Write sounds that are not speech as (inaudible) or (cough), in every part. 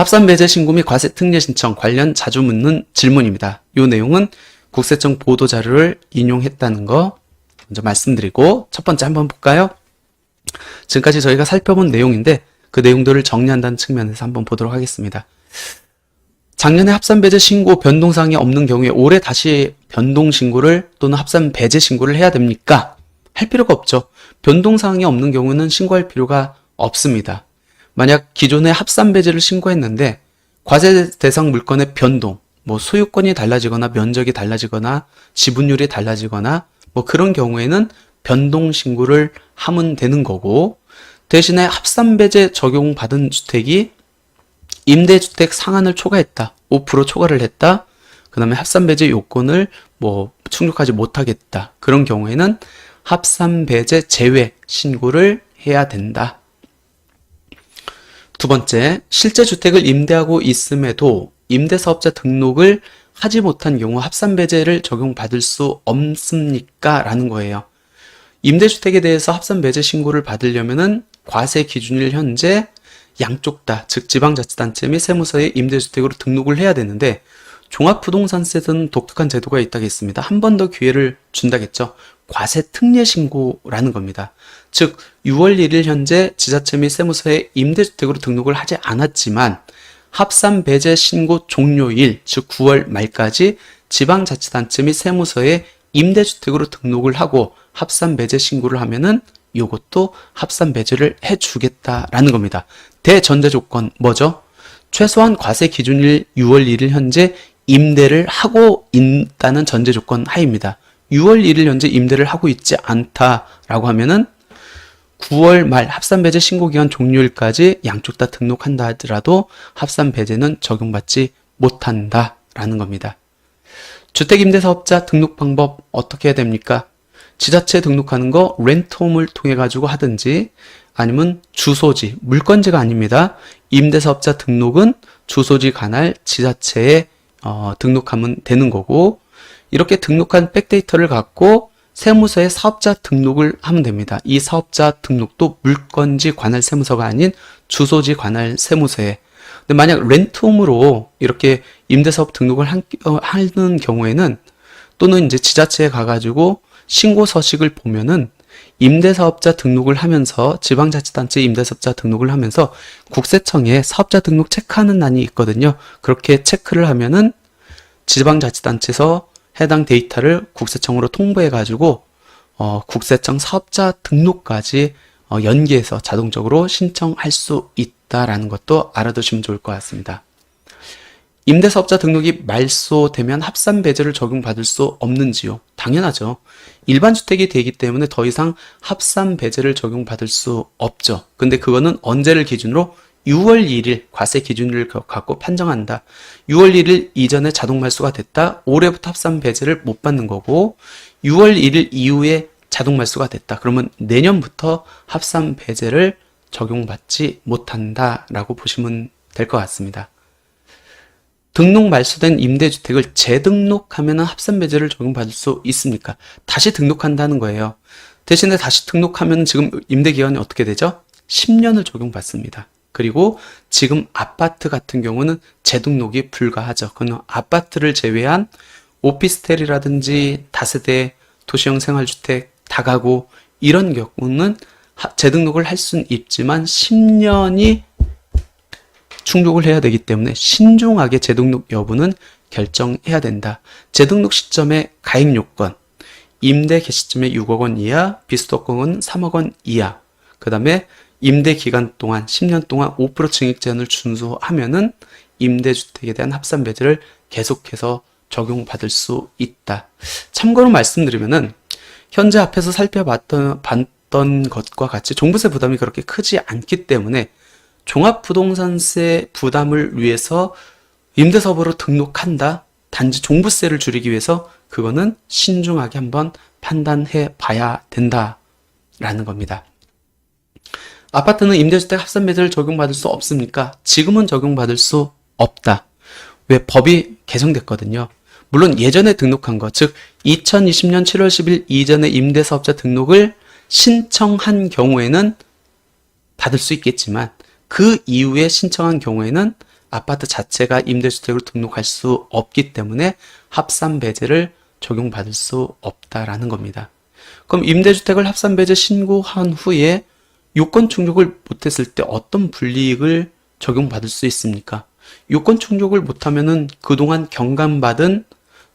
합산 배제 신고 및 과세 특례 신청 관련 자주 묻는 질문입니다. 이 내용은 국세청 보도 자료를 인용했다는 거 먼저 말씀드리고 첫 번째 한번 볼까요? 지금까지 저희가 살펴본 내용인데 그 내용들을 정리한다는 측면에서 한번 보도록 하겠습니다. 작년에 합산 배제 신고 변동사항이 없는 경우에 올해 다시 변동 신고를 또는 합산 배제 신고를 해야 됩니까? 할 필요가 없죠. 변동사항이 없는 경우는 신고할 필요가 없습니다. 만약 기존에 합산 배제를 신고했는데 과세 대상 물건의 변동, 뭐 소유권이 달라지거나 면적이 달라지거나 지분율이 달라지거나 뭐 그런 경우에는 변동 신고를 하면 되는 거고 대신에 합산 배제 적용받은 주택이 임대주택 상한을 초과했다. 5% 초과를 했다. 그 다음에 합산 배제 요건을 뭐 충족하지 못하겠다. 그런 경우에는 합산 배제 제외 신고를 해야 된다. 두 번째, 실제 주택을 임대하고 있음에도 임대사업자 등록을 하지 못한 경우 합산 배제를 적용받을 수 없습니까? 라는 거예요. 임대주택에 대해서 합산 배제 신고를 받으려면은 과세 기준일 현재 양쪽 다, 즉 지방자치단체 및 세무서에 임대주택으로 등록을 해야 되는데 종합부동산세는 독특한 제도가 있다겠습니다. 한 번 더 기회를 준다겠죠. 과세 특례 신고라는 겁니다. 즉 6월 1일 현재 지자체 및 세무서에 임대주택으로 등록을 하지 않았지만 합산 배제 신고 종료일, 즉 9월 말까지 지방자치단체 및 세무서에 임대주택으로 등록을 하고 합산 배제 신고를 하면은 이것도 합산 배제를 해주겠다라는 겁니다. 대전제 조건 뭐죠? 최소한 과세 기준일 6월 1일 현재 임대를 하고 있다는 전제 조건 하입니다. 6월 1일 현재 임대를 하고 있지 않다라고 하면은 9월 말 합산 배제 신고 기간 종료일까지 양쪽 다 등록한다 하더라도 합산 배제는 적용받지 못한다라는 겁니다. 주택임대사업자 등록 방법 어떻게 해야 됩니까? 지자체 등록하는 거 렌트홈을 통해 가지고 하든지 아니면 주소지 물건지가 아닙니다. 임대사업자 등록은 주소지 관할 지자체에 어, 등록하면 되는 거고 이렇게 등록한 백데이터를 갖고 세무서에 사업자 등록을 하면 됩니다. 이 사업자 등록도 물건지 관할 세무서가 아닌 주소지 관할 세무서에. 근데 만약 렌트홈으로 이렇게 임대사업 등록을 한- 어, 하는 경우에는 또는 이제 지자체에 가가지고 신고 서식을 보면은 임대사업자 등록을 하면서 지방자치단체 임대사업자 등록을 하면서 국세청에 사업자 등록 체크하는 난이 있거든요. 그렇게 체크를 하면은 지방자치단체에서 해당 데이터를 국세청으로 통보해 가지고 어, 국세청 사업자 등록까지 어, 연계해서 자동적으로 신청할 수 있다라는 것도 알아두시면 좋을 것 같습니다. 임대사업자 등록이 말소되면 합산 배제를 적용받을 수 없는지요? 당연하죠. 일반 주택이 되기 때문에 더 이상 합산 배제를 적용받을 수 없죠. 근데 그거는 언제를 기준으로 6월 1일 과세 기준을 갖고 판정한다. 6월 1일 이전에 자동 말소가 됐다. 올해부터 합산 배제를 못 받는 거고 6월 1일 이후에 자동 말소가 됐다. 그러면 내년부터 합산 배제를 적용받지 못한다라고 보시면 될 것 같습니다. 등록 말소된 임대주택을 재등록하면 합산 배제를 적용받을 수 있습니까? 다시 등록한다는 거예요. 대신에 다시 등록하면 지금 임대 기간이 어떻게 되죠? 10년을 적용받습니다. 그리고 지금 아파트 같은 경우는 재등록이 불가하죠. 그건 아파트를 제외한 오피스텔이라든지 다세대 도시형 생활주택, 다가구 이런 경우는 하- 재등록을 할 수는 있지만 10년이 충족을 해야 되기 때문에 신중하게 재등록 여부는 결정해야 된다. 재등록 시점의 가액 요건, 임대 개시점의 6억 원 이하, 비수도권은 3억 원 이하, 그 다음에 임대 기간 동안 10년 동안 5% 증액 제한을 준수하면은 임대주택에 대한 합산 배제를 계속해서 적용받을 수 있다. 참고로 말씀드리면은 현재 앞에서 살펴봤던 봤던 것과 같이 종부세 부담이 그렇게 크지 않기 때문에 종합부동산세 부담을 위해서 임대사업으로 등록한다. 단지 종부세를 줄이기 위해서 그거는 신중하게 한번 판단해 봐야 된다라는 겁니다. 아파트는 임대주택 합산 배제를 적용받을 수 없습니까? 지금은 적용받을 수 없다. 왜 법이 개정됐거든요. 물론 예전에 등록한 것, 즉 2020년 7월 10일 이전에 임대사업자 등록을 신청한 경우에는 받을 수 있겠지만 그 이후에 신청한 경우에는 아파트 자체가 임대주택으로 등록할 수 없기 때문에 합산 배제를 적용받을 수 없다라는 겁니다. 그럼 임대주택을 합산 배제 신고한 후에 요건 충족을 못했을 때 어떤 불이익을 적용받을 수 있습니까? 요건 충족을 못하면은 그동안 경감받은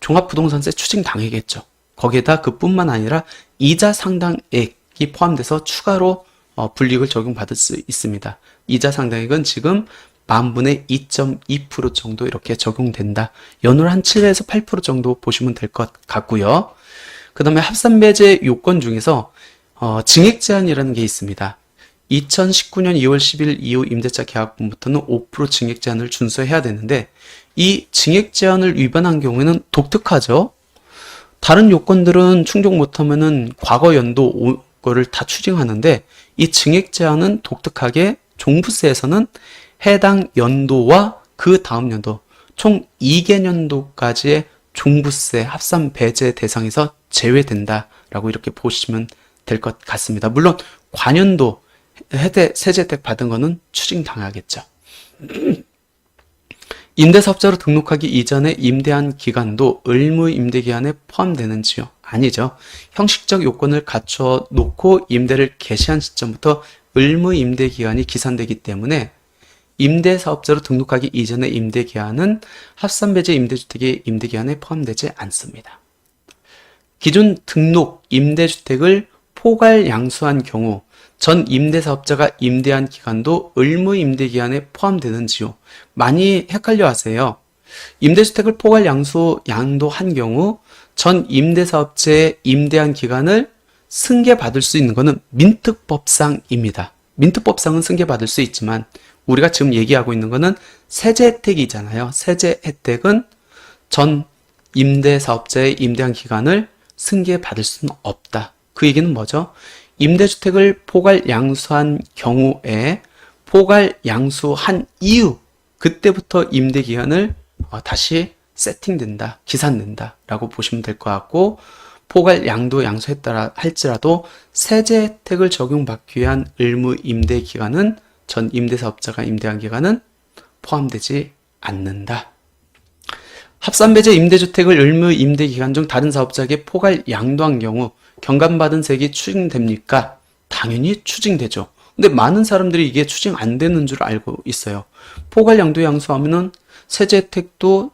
종합부동산세 추징 당해겠죠. 거기에다 그뿐만 아니라 이자 상당액이 포함돼서 추가로 어, 불이익을 적용받을 수 있습니다. 이자 상당액은 지금 만분의 2.2% 정도 이렇게 적용된다. 연으로 한 7에서 8% 정도 보시면 될 것 같고요. 그 다음에 합산배제 요건 중에서 어, 증액 제한이라는 게 있습니다. 2019년 2월 10일 이후 임대차 계약분부터는 5% 증액 제한을 준수해야 되는데 이 증액 제한을 위반한 경우에는 독특하죠. 다른 요건들은 충족 못하면은 과거 연도 오- 거를 다 추징하는데 이 증액 제한은 독특하게 종부세에서는 해당 연도와 그 다음 연도 총 2개년도까지의 종부세 합산 배제 대상에서 제외된다라고 이렇게 보시면 될 것 같습니다. 물론 관연도 혜택 세제 혜택 받은 거는 추징 당하겠죠. (clears throat) 임대사업자로 등록하기 이전에 임대한 기간도 의무 임대 기한에 포함되는지요? 아니죠. 형식적 요건을 갖춰 놓고 임대를 개시한 시점부터 의무 임대 기간이 기산되기 때문에 임대 사업자로 등록하기 이전의 임대 기한은 합산 배제 임대주택의 임대 기한에 포함되지 않습니다. 기존 등록 임대주택을 포괄 양수한 경우 전 임대사업자가 임대한 기간도 의무 임대 기한에 포함되는지요? 많이 헷갈려 하세요. 임대주택을 포괄 양수 양도한 경우 전 임대사업자의 임대한 기간을 승계받을 수 있는 것은 민특법상입니다. 민특법상은 승계받을 수 있지만 우리가 지금 얘기하고 있는 것은 세제 혜택이잖아요. 세제 혜택은 전 임대사업자의 임대한 기간을 승계받을 수는 없다. 그 얘기는 뭐죠? 임대주택을 포괄 양수한 경우에 포괄 양수한 이후 그때부터 임대 기간을 어, 다시 세팅된다, 기산된다 라고 보시면 될 것 같고 포괄 양도 양수했다 할지라도 세제 혜택을 적용받기 위한 의무 임대 기간은 전 임대사업자가 임대한 기간은 포함되지 않는다. 합산배제 임대주택을 의무 임대 기간 중 다른 사업자에게 포괄 양도한 경우 경감받은 세액이 추징됩니까? 당연히 추징되죠. 근데 많은 사람들이 이게 추징 안 되는 줄 알고 있어요. 포괄 양도 양수하면은 세제 혜택도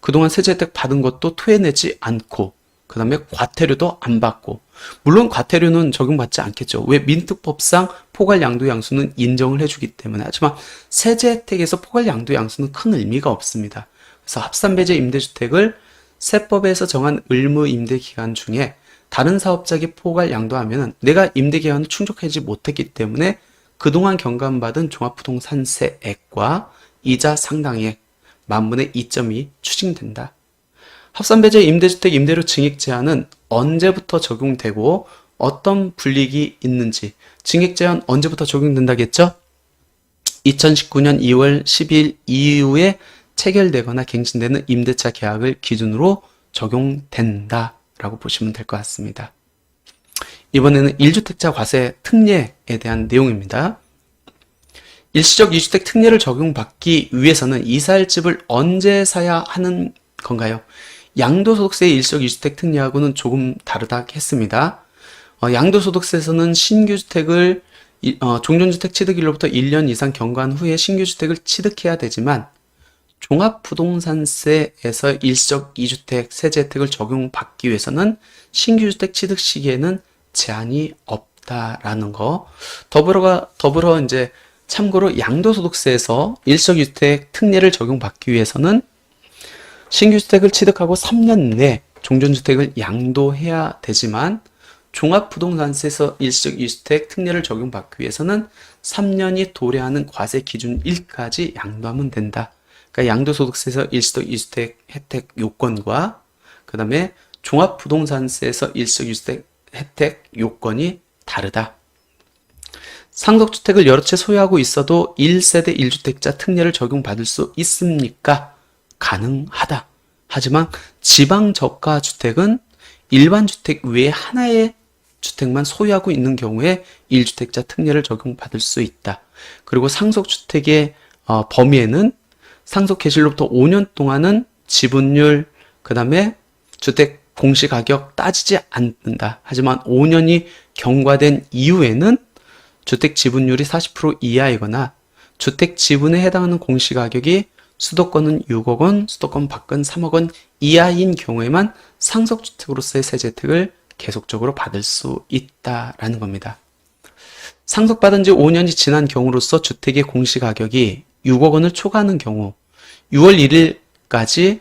그동안 세제 혜택 받은 것도 토해내지 않고 그 다음에 과태료도 안 받고 물론 과태료는 적용받지 않겠죠. 왜 민특법상 포괄 양도 양수는 인정을 해주기 때문에 하지만 세제 혜택에서 포괄 양도 양수는 큰 의미가 없습니다. 그래서 합산배제 임대주택을 세법에서 정한 의무 임대 기간 중에 다른 사업자에게 포괄 양도하면 내가 임대 기간을 충족하지 못했기 때문에 그동안 경감받은 종합부동산세액과 이자 상당액 만분의 2.2 추징된다. 합산배제 임대주택 임대료 증액 제한은 언제부터 적용되고 어떤 불이익이 있는지 증액 제한 언제부터 적용된다겠죠? 2019년 2월 10일 이후에 체결되거나 갱신되는 임대차 계약을 기준으로 적용된다 라고 보시면 될 것 같습니다. 이번에는 1주택자 과세 특례에 대한 내용입니다. 일시적 2주택 특례를 적용받기 위해서는 이사할 집을 언제 사야 하는 건가요? 양도소득세의 일시적 2주택 특례하고는 조금 다르다 했습니다. 어, 양도소득세에서는 신규주택을 이- 어, 종전주택 취득일로부터 1년 이상 경과한 후에 신규주택을 취득해야 되지만 종합부동산세에서 일시적 2주택 세제 혜택을 적용받기 위해서는 신규주택 취득 시기에는 제한이 없다라는 거. 더불어가 더불어 이제 참고로 양도소득세에서 일시적 2주택 특례를 적용받기 위해서는 신규주택을 취득하고 3년 내 종전주택을 양도해야 되지만 종합부동산세에서 일시적 2주택 특례를 적용받기 위해서는 3년이 도래하는 과세 기준 1까지 양도하면 된다. 그러니까 양도소득세에서 일시적 2주택 혜택 요건과 그 다음에 종합부동산세에서 일시적 2주택 혜택 요건이 다르다. 상속주택을 여러 채 소유하고 있어도 1세대 1주택자 특례를 적용받을 수 있습니까? 가능하다. 하지만 지방 저가 주택은 일반 주택 외에 하나의 주택만 소유하고 있는 경우에 1주택자 특례를 적용받을 수 있다. 그리고 상속주택의 어, 범위에는 상속 개시로부터 5년 동안은 지분율, 그 다음에 주택 공시가격 따지지 않는다. 하지만 5년이 경과된 이후에는 주택 지분율이 40% 이하이거나 주택 지분에 해당하는 공시가격이 수도권은 6억 원, 수도권 밖은 3억 원 이하인 경우에만 상속주택으로서의 세제 혜택을 계속적으로 받을 수 있다라는 겁니다. 상속받은 지 5년이 지난 경우로서 주택의 공시가격이 6억 원을 초과하는 경우 6월 1일까지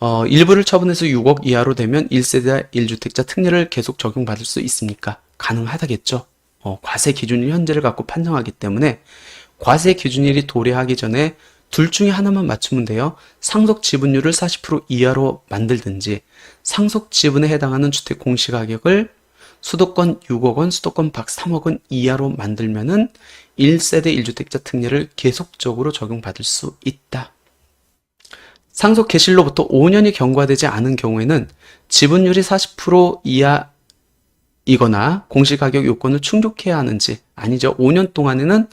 어, 일부를 처분해서 6억 이하로 되면 1세대 1주택자 특례를 계속 적용받을 수 있습니까? 가능하다겠죠. 어, 과세 기준일 현재를 갖고 판정하기 때문에 과세 기준일이 도래하기 전에 둘 중에 하나만 맞추면 돼요. 상속 지분율을 40% 이하로 만들든지 상속 지분에 해당하는 주택 공시가격을 수도권 6억 원, 수도권 밖 3억 원 이하로 만들면은 1세대 1주택자 특례를 계속적으로 적용받을 수 있다. 상속 개시로부터 5년이 경과되지 않은 경우에는 지분율이 40% 이하이거나 공시가격 요건을 충족해야 하는지 아니죠. 5년 동안에는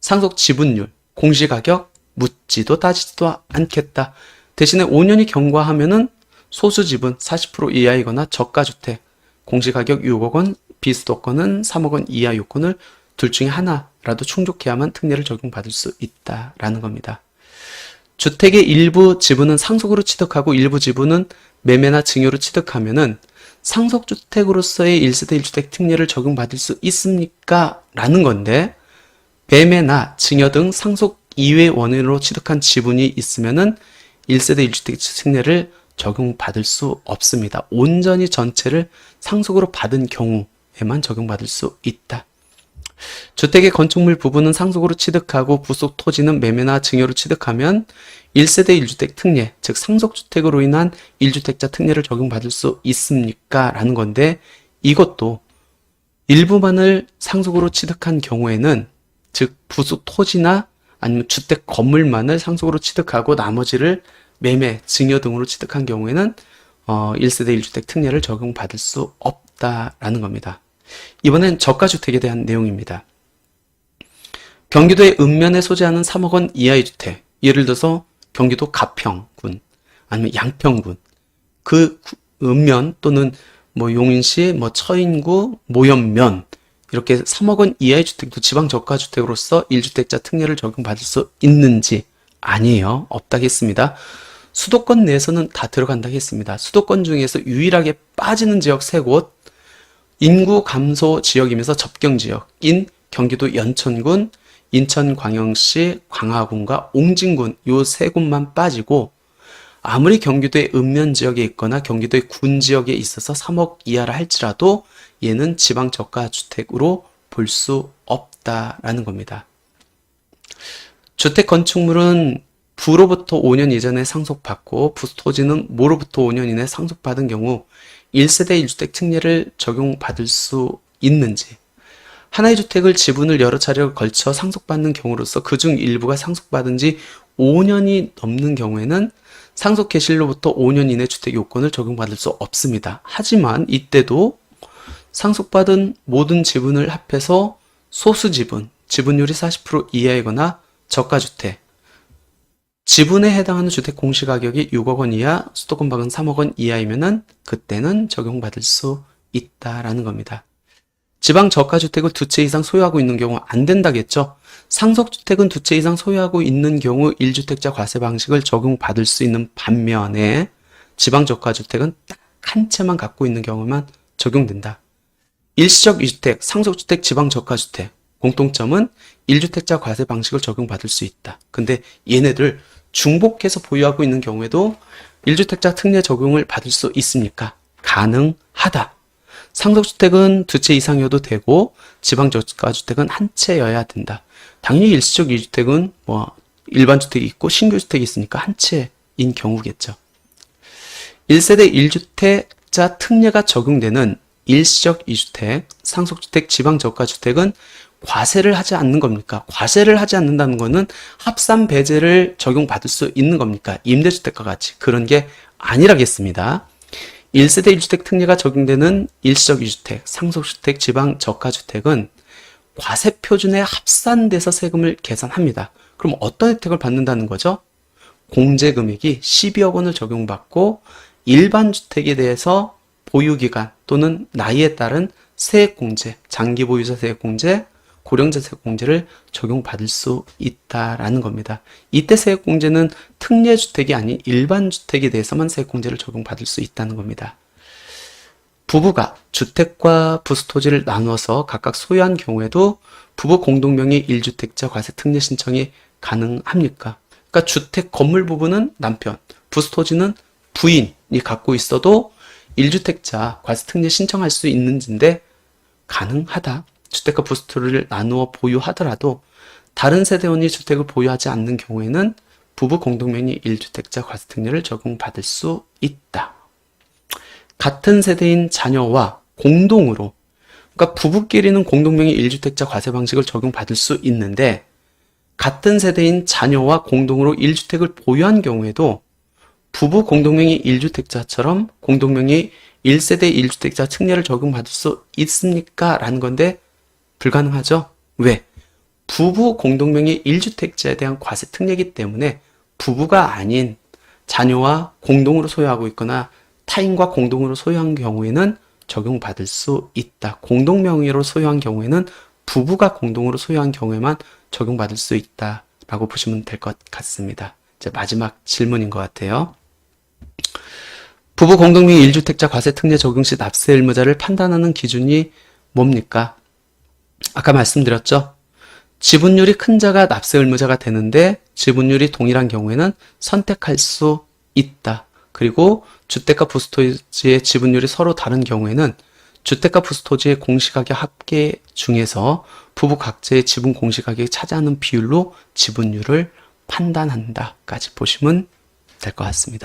상속 지분율, 공시가격 묻지도 따지지도 않겠다. 대신에 5년이 경과하면은 소수 지분 40% 이하이거나 저가주택, 공시가격 6억 원, 비수도권은 3억 원 이하 요건을 둘 중에 하나 라도 충족해야만 특례를 적용받을 수 있다라는 겁니다. 주택의 일부 지분은 상속으로 취득하고 일부 지분은 매매나 증여로 취득하면은 상속주택으로서의 1세대 1주택 특례를 적용받을 수 있습니까? 라는 건데 매매나 증여 등 상속 이외 원인으로 취득한 지분이 있으면은 1세대 1주택 특례를 적용받을 수 없습니다. 온전히 전체를 상속으로 받은 경우에만 적용받을 수 있다. 주택의 건축물 부분은 상속으로 취득하고 부속 토지는 매매나 증여로 취득하면 1세대 1주택 특례, 즉 상속주택으로 인한 1주택자 특례를 적용받을 수 있습니까? 라는 건데 이것도 일부만을 상속으로 취득한 경우에는 즉 부속 토지나 아니면 주택 건물만을 상속으로 취득하고 나머지를 매매, 증여 등으로 취득한 경우에는 어, 1세대 1주택 특례를 적용받을 수 없다라는 겁니다. 이번엔 저가주택에 대한 내용입니다. 경기도의 읍면에 소재하는 3억 원 이하의 주택, 예를 들어서 경기도 가평군 아니면 양평군 그 읍면 또는 뭐 용인시 뭐 처인구 모연면 이렇게 3억 원 이하의 주택도 지방 저가 주택으로서 1주택자 특례를 적용받을 수 있는지 아니에요. 없다겠습니다. 수도권 내에서는 다 들어간다겠습니다. 수도권 중에서 유일하게 빠지는 지역 세 곳 인구 감소 지역이면서 접경 지역인 경기도 연천군, 인천 광역시 광화군과 옹진군 요 세 곳만 빠지고 아무리 경기도의 읍면 지역에 있거나 경기도의 군 지역에 있어서 3억 이하라 할지라도 얘는 지방 저가 주택으로 볼 수 없다라는 겁니다. 주택 건축물은 부로부터 5년 이전에 상속받고 부토지는 모로부터 5년 이내 상속받은 경우 1세대 1주택 특례를 적용받을 수 있는지 하나의 주택을 지분을 여러 차례 걸쳐 상속받는 경우로서 그 중 일부가 상속받은 지 5년이 넘는 경우에는 상속 개시로부터 5년 이내 주택 요건을 적용받을 수 없습니다. 하지만 이때도 상속받은 모든 지분을 합해서 소수 지분, 지분율이 40% 이하이거나 저가 주택, 지분에 해당하는 주택 공시가격이 6억 원 이하, 수도권 밖은 3억 원 이하이면은 그때는 적용받을 수 있다라는 겁니다. 지방 저가 주택을 두 채 이상 소유하고 있는 경우 안 된다겠죠? 상속 주택은 두 채 이상 소유하고 있는 경우 1주택자 과세 방식을 적용받을 수 있는 반면에 지방 저가 주택은 딱 한 채만 갖고 있는 경우만 적용된다. 일시적 2주택, 상속주택, 지방 저가주택 공통점은 1주택자 과세 방식을 적용받을 수 있다. 근데 얘네들 중복해서 보유하고 있는 경우에도 1주택자 특례 적용을 받을 수 있습니까? 가능하다. 상속주택은 두 채 이상이어도 되고 지방 저가주택은 한 채여야 된다. 당연히 일시적 2주택은 뭐 일반 주택이 있고 신규 주택이 있으니까 한 채인 경우겠죠. 1세대 1주택자 특례가 적용되는 일시적 2주택, 상속주택, 지방저가주택은 과세를 하지 않는 겁니까? 과세를 하지 않는다는 것은 합산 배제를 적용받을 수 있는 겁니까? 임대주택과 같이 그런 게 아니라겠습니다. 1세대 1주택 특례가 적용되는 일시적 2주택, 상속주택, 지방 저가주택은 과세 표준에 합산돼서 세금을 계산합니다. 그럼 어떤 혜택을 받는다는 거죠? 공제 금액이 12억 원을 적용받고 일반 주택에 대해서 보유 기간 또는 나이에 따른 세액 공제, 장기 보유자 세액 공제, 고령자 세액 공제를 적용받을 수 있다라는 겁니다. 이때 세액 공제는 특례 주택이 아닌 일반 주택에 대해서만 세액 공제를 적용받을 수 있다는 겁니다. 부부가 주택과 부수토지를 나누어서 각각 소유한 경우에도 부부 공동명의 1주택자 과세 특례 신청이 가능합니까? 그러니까 주택 건물 부분은 남편, 부수토지는 부인이 갖고 있어도 1주택자 과세 특례 신청할 수 있는지인데 가능하다. 주택과 부수토를 나누어 보유하더라도 다른 세대원이 주택을 보유하지 않는 경우에는 부부 공동명의 1주택자 과세 특례를 적용받을 수 있다. 같은 세대인 자녀와 공동으로 그러니까 부부끼리는 공동명의 1주택자 과세 방식을 적용받을 수 있는데 같은 세대인 자녀와 공동으로 1주택을 보유한 경우에도 부부 공동명의 1주택자처럼 공동명의 1세대 1주택자 특례를 적용받을 수 있습니까? 라는 건데 불가능하죠. 왜? 부부 공동명의 1주택자에 대한 과세 특례이기 때문에 부부가 아닌 자녀와 공동으로 소유하고 있거나 타인과 공동으로 소유한 경우에는 적용받을 수 있다. 공동명의로 소유한 경우에는 부부가 공동으로 소유한 경우에만 적용받을 수 있다 라고 보시면 될 것 같습니다. 이제 마지막 질문인 것 같아요. 부부 공동명의 1주택자 과세 특례 적용 시 납세 의무자를 판단하는 기준이 뭡니까? 아까 말씀드렸죠? 지분율이 큰 자가 납세 의무자가 되는데 지분율이 동일한 경우에는 선택할 수 있다. 그리고 주택과 부수토지의 지분율이 서로 다른 경우에는 주택과 부수토지의 공시가격 합계 중에서 부부 각자의 지분 공시가격이 차지하는 비율로 지분율을 판단한다까지 보시면 될 것 같습니다.